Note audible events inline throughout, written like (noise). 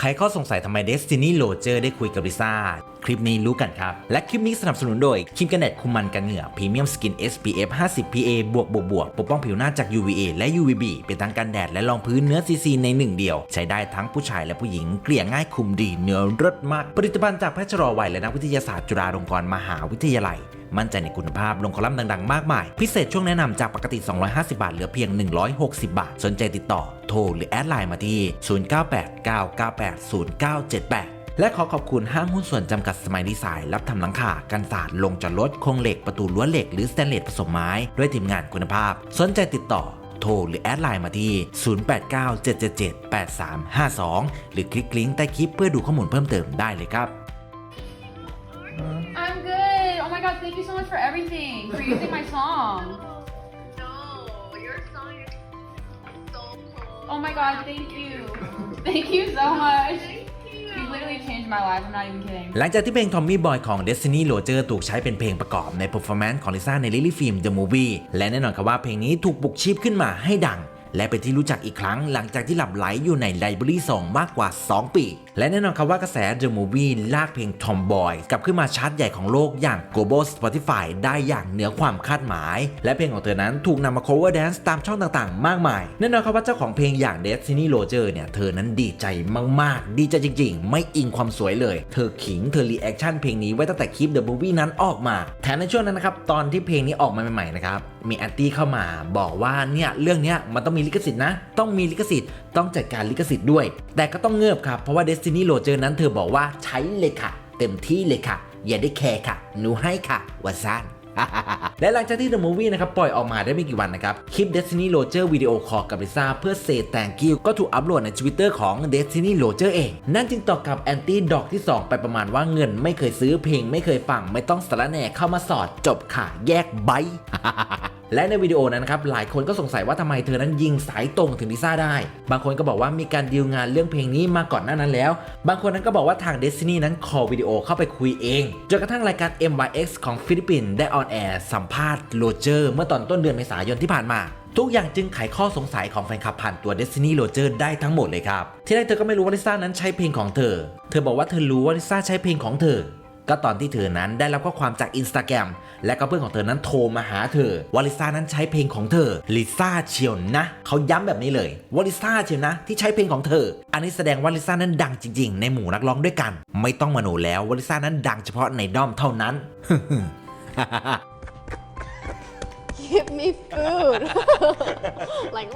ใครข้อสงสัยทำไม Destiny Roger ได้คุยกับลิซ่า คลิปนี้รู้กันครับ และคลิปนี้สนับสนุนโดยครีมกันแดดคุมมันกันเหงื่อพรีเมียมสกิน SPF 50 PA บวกบวกบวกปกป้องผิวหน้าจาก UVA และ UVB เป็นทั้งกันแดดและรองพื้นเนื้อ CC ในหนึ่งเดียว ใช้ได้ทั้งผู้ชายและผู้หญิงเกลี่ยง่ายคุมดีเนื้อรสมากผลิตภัณฑ์จากแพทย์ชลอวัยและนักวิทยาศาสตร์จุฬาลงกรณ์มหาวิทยาลัย มั่นใจในคุณภาพลงคอลัมน์ดังๆ มากมาย พิเศษช่วงแนะนำจากปกติ 250 บาท เหลือเพียง 160 บาท สนใจติดต่อ โทรหรือแอดไลน์มาที่ 0989980978และขอขอบคุณห้างหุ้นส่วนจำกัดสมัยดีไซน์รับทำหลังคากันศาสตร์ลงจอดรถโครงเหล็กประตูรั้วเหล็กหรือสแตนเลสผสมไม้ ด้วยทีมงานคุณภาพ สนใจติดต่อ โทรหรือแอดไลน์มาที่ 0897778352 หรือคลิกลิงก์ใต้คลิปเพื่อดูข้อมูลเพิ่มเติมได้เลยครับ thank you so much for everything. For using my song. No, your song is so cool. Oh my god, thank you. Thank you so much. Thank you. You literally changed my life. I'm not even kidding. หลังจากที่เพลง Tommy Boy ของ Destiny Roger ถูกใช้เป็นเพลงประกอบใน performance ของลิซ่าใน Lily Film The Movie และแน่นอนครับว่าเพลงนี้ถูกปลุกชีพขึ้นมาให้ดัง และเป็นที่รู้จักอีกครั้งหลังจากที่หลับไหลอยู่ในไลบรารีสองมากกว่า 2 ปี และแน่นอนครับว่ากระแส The Movie ลากเพลง Tomboy กลับขึ้นมาชาร์ตใหญ่ของโลกอย่าง Global Spotify ได้อย่างเหนือความคาดหมาย และเพลงของเธอนั้นถูกนำมา cover dance ตามช่องต่างๆ มากมาย แน่นอนครับว่าเจ้าของเพลงอย่าง Destiny Roger เนี่ยเธอนั้นดีใจมากๆ ดีใจจริง ๆ ไม่อิงความสวยเลย เธอขิงเธอรีแอคชั่นเพลงนี้ไว้ตั้งแต่คลิป The Movie นั้นออกมาแถมในช่วงนั้นนะครับตอนที่เพลงนี้ออกมาใหม่ๆนะครับมีแอนตี้เข้ามาบอกว่าเนี่ยเรื่องเนี้ยมันต้องมีลิขสิทธิ์นะ ต้องมีลิขสิทธิ์ต้องจัดการลิขสิทธิ์ด้วย แต่ก็ต้องเงือบครับ เพราะว่า Destiny Roger นั้นเธอบอกว่าใช้เลยค่ะ เต็มที่เลยค่ะ อย่าได้แคร์ค่ะ หนูให้ค่ะว่าสั้นและหลังจากที่ The Movie นะครับ ปล่อยออกมาได้ไม่กี่วันนะครับ คลิป Destiny Roger วิดีโอคอลกับลิซ่าเพื่อ say thank you ก็ถูกอัปโหลดใน Twitter ของ Destiny Roger เอง นั่นจึงตอบกับแอนตี้ดอกที่ 2 ไปประมาณว่าเงินไม่เคยซื้อเพลงไม่เคยฟัง ไม่ต้องสารแหน่เข้ามาสอดจบค่ะ แยกใบ และในวิดีโอนั้นนะครับหลายคนก็สงสัยว่าทำไมเธอนั้นยิงสายตรงถึงลิซ่าได้ บางคนก็บอกว่ามีการดีลงานเรื่องเพลงนี้มาก่อนหน้านั้นแล้ว บางคนนั้นก็บอกว่าทาง Destiny นั้นคอวิดีโอเข้าไปคุยเองจนกระทั่งรายการ MYX ของฟิลิปปินส์ได้ออนแอร์สัมภาษณ์โรเจอร์เมื่อตอนต้นเดือนเมษายนที่ผ่านมาทุกอย่างจึงไขข้อสงสัยของแฟนคลับผ่านตัว Destiny Roger ได้ทั้งหมดเลยครับ ที่แรกเธอก็ไม่รู้ว่าลิซ่านั้นใช้เพลงของเธอ เธอบอกว่าเธอรู้ว่าลิซ่าใช้เพลงของเธอ ก็ตอนที่เธอนั้นได้รับข้อความจากอินสตาแกรมและก็เพื่อนของเธอนั้นโทรมาหาเธอว่าลิซ่านั้นใช้เพลงของเธอลิซ่าเชียวนะเขาย้ำแบบนี้เลยว่าลิซ่าเชียวนะ ที่ใช้เพลงของเธอ อันนี้แสดงว่าลิซ่านั้นดังจริง ๆ ในหมู่นักร้องด้วยกัน ไม่ต้องมโนแล้วว่าลิซ่านั้นดังเฉพาะในด้อมเท่านั้น Give me food. like,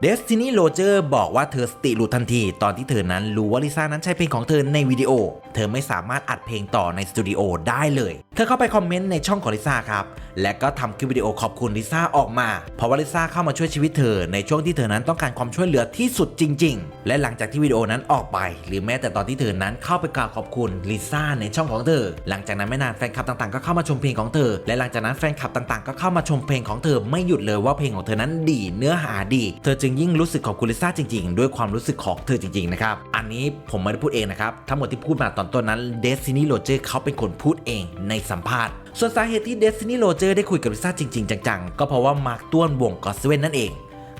เดสตินีโรเจอร์บอกว่าเธอสติหลุดทันที ตอนที่เธอนั้นรู้ว่าลิซ่านั้นใช้เพลงของเธอในวิดีโอ เธอไม่สามารถอัดเพลงต่อในสตูดิโอได้เลยเธอเข้าไปคอมเมนต์ในช่องของลิซ่าครับ และก็ทำคลิปวิดีโอขอบคุณลิซ่าออกมา เพราะว่าลิซ่าเข้ามาช่วยชีวิตเธอในช่วงที่เธอนั้นต้องการความช่วยเหลือที่สุดจริง ๆ และหลังจากที่วิดีโอนั้นออกไป หรือแม้แต่ตอนที่เธอนั้นเข้าไปกล่าวขอบคุณลิซ่าในช่องของเธอ หลังจากนั้นไม่นานแฟนคลับต่างๆก็เข้ามาชมเพลงของเธอ และหลังจากนั้นแฟนคลับต่างๆ ก็เข้ามาชมเพลงของเธอไม่หยุดเลยว่าเพลงของเธอนั้นดีเนื้อหาดี เธอจึงยิ่งรู้สึกขอบคุณลิซ่าจริง ๆ ด้วยความรู้สึกของเธอจริงๆนะครับอันนี้ผมไม่ได้พูดเองนะครับทั้งหมดที่พูดมาตอนต้นนั้น Destiny Roger เขาเป็นคนพูดเองในสัมภาษณ์ ส่วนสาเหตุที่ Destiny Roger ได้คุยกับลิซ่าจริง ๆ จังๆ ก็เพราะว่ามาร์คต้วนวงกอสเวนนั่นเอง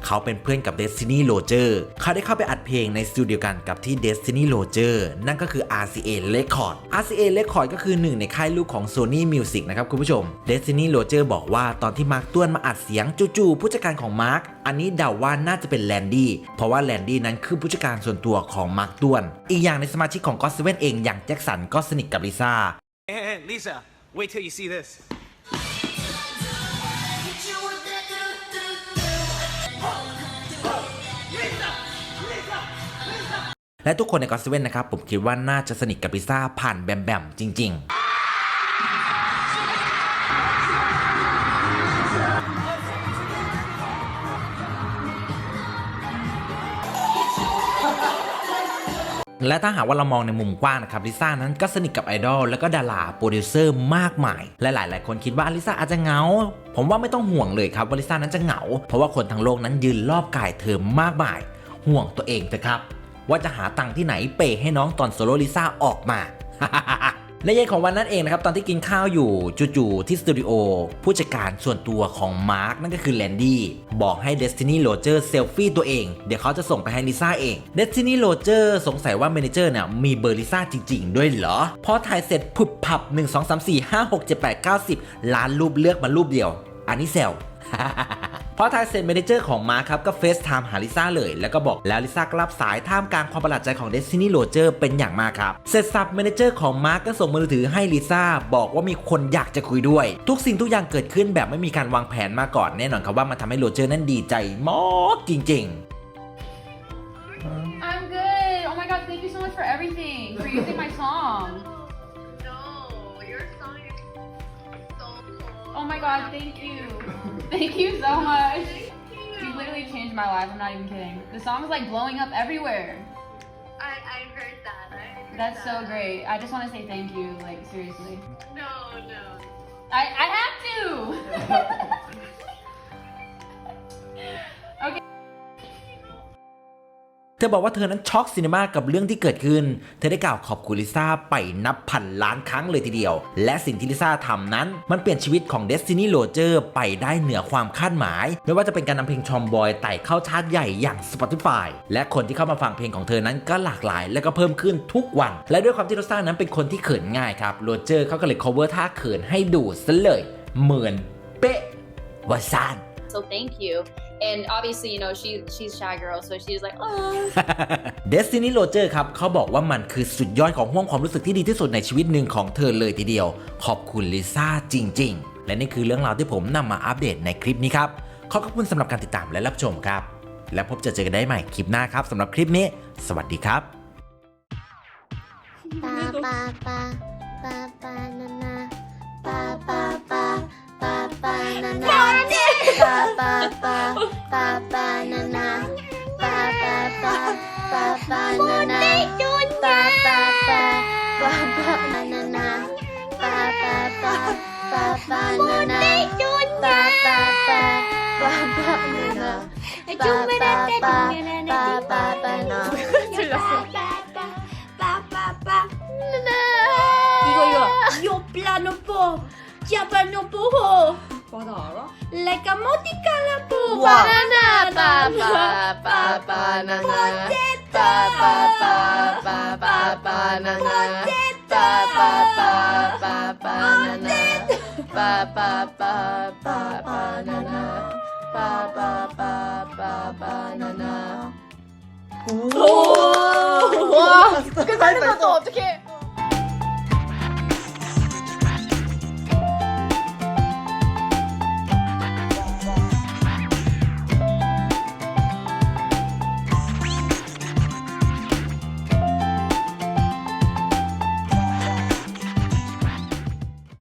เขาเป็นเพื่อนกับ Destiny Roger เขาได้เข้าไปอัดเพลงในสตูดิโอกันกับที่ Destiny Roger นั่นก็คือ RCA Record RCA Record ก็คือหนึ่งในค่ายลูกของ Sony Music นะครับคุณผู้ชม Destiny Roger บอกว่าตอนที่มาร์คต้วนมาอัดเสียงจู่ๆผู้จัดการของมาร์คอันนี้เดาว่าน่าจะเป็นแลนดี้เพราะว่าแลนดี้นั้นคือผู้จัดการส่วนตัวของมาร์คต้วน อีกอย่างในสมาชิกของก็อ s เว่นเองอย่างแจ็คสันก็สนิทกับลิซ่า Lisa, wait till you see this. และทุกคนในกอสเว่นนะครับ ผมคิดว่าน่าจะสนิทกับลิซ่าผ่านแบมแบมจริง ๆ และถ้าหากว่าเรามองในมุมกว้างนะครับลิซ่านั้นก็สนิทกับไอดอลแล้วก็ดาราโปรดิวเซอร์มากมาย และหลาย ๆ คนคิดว่าลิซ่าอาจจะเหงา ผมว่าไม่ต้องห่วงเลยครับว่าลิซ่านั้นจะเหงา เพราะว่าคนทั้งโลกนั้นยืนรอบกายเธอมากมาย ห่วงตัวเองเถอะครับ ว่าจะหาตังค์ที่ไหนเปย์ให้น้องตอนโซโลลิซ่าออกมา ในเย็นของวันนั้นเองนะครับตอนที่กินข้าวอยู่จู่ๆที่สตูดิโอผู้จัดการส่วนตัวของมาร์คนั่นก็คือแลนดี้บอกให้ Destiny Roger เซลฟี่ตัวเอง เดี๋ยวเขาจะส่งไปให้ลิซ่าเอง Destiny Roger สงสัยว่าเมนเจอร์เนี่ยมีเบอร์ลิซ่าจริง ๆ ด้วยเหรอ พอถ่ายเสร็จผุบผับ 1 2 3 4 5 6 7 8 9 10 ล้านรูปเลือกมารูปเดียว อันนี้แซว พอทายเซ็นเมเนเจอร์ของมาครับก็เฟซไทม์หาลิซ่าเลย แล้วก็บอกแล้วลิซ่าก็รับสายท่ามกลางความประหลาดใจของเดซินี่โรเจอร์เป็นอย่างมากครับ เสร็จสับเมเนเจอร์ของมาร์คก็ส่งมือถือให้ลิซ่าบอกว่ามีคนอยากจะคุยด้วย ทุกสิ่งทุกอย่างเกิดขึ้นแบบไม่มีการวางแผนมาก่อนแน่นอนครับว่ามันทำให้โรเจอร์นั้นดีใจมากจริง ๆ I'm good. Oh my god, thank you so much for everything. For using my song. Oh my god, thank you. (laughs) Thank you so much. You literally changed my life. I'm not even kidding. The song is like blowing up everywhere. I, I heard that. I heard That's that. so great. I just want to say thank you, like seriously. No, no. I, I have to. (laughs) (laughs) ธอบอกว่าเธอนั้นช็อกซีนีมากับเรื่องที่เกิดขึ้น เธอได้กล่าวขอบคุณลิซ่าไปนับพันล้านครั้งเลยทีเดียว และสิ่งที่ลิซ่าทำนั้น มันเปลี่ยนชีวิตของ Destiny Roger ไปได้เหนือความคาดหมาย ไม่ว่าจะเป็นการนำเพลงชอมบอยไต่เข้าชาร์ตใหญ่อย่าง Spotify และคนที่เข้ามาฟังเพลงของเธอนั้นก็หลากหลาย และก็เพิ่มขึ้นทุกวัน และด้วยความที่ลิซ่านั้นเป็นคนที่เขินง่ายครับโรเจอร์เขาก็เลย cover ท่าเขินให้ดูซะเลยเหมือนเป๊ะวาซาน So thank you. And obviously, you know, she she's shy girl, so she's like, oh. Destiny Roger ครับเขาบอกว่ามันคือสุดยอดของห่วงความรู้สึกที่ดีที่สุดในชีวิตหนึ่งของเธอเลยทีเดียว ขอบคุณลิซ่าจริง ๆ และนี่คือเรื่องราวที่ผมนำมาอัปเดตในคลิปนี้ครับ ขอขอบคุณสำหรับการติดตามและรับชมครับ และพบจะเจอกันได้ใหม่คลิปหน้าครับสำหรับคลิปนี้ สวัสดีครับ pa pa na na pa pa pa pa pa na na pa pa pa pa pa na na pa pa pa pa pa na na pa pa pa pa pa pa na 이거 이거 요 plano po chiapano po ho 뭐다 알아? 빠빠빠빠빠바나나 빠빠빠빠바나나 빠빠빠빠바나나 빠빠빠빠바나나 오! 와! 그 사진은 또 어떻게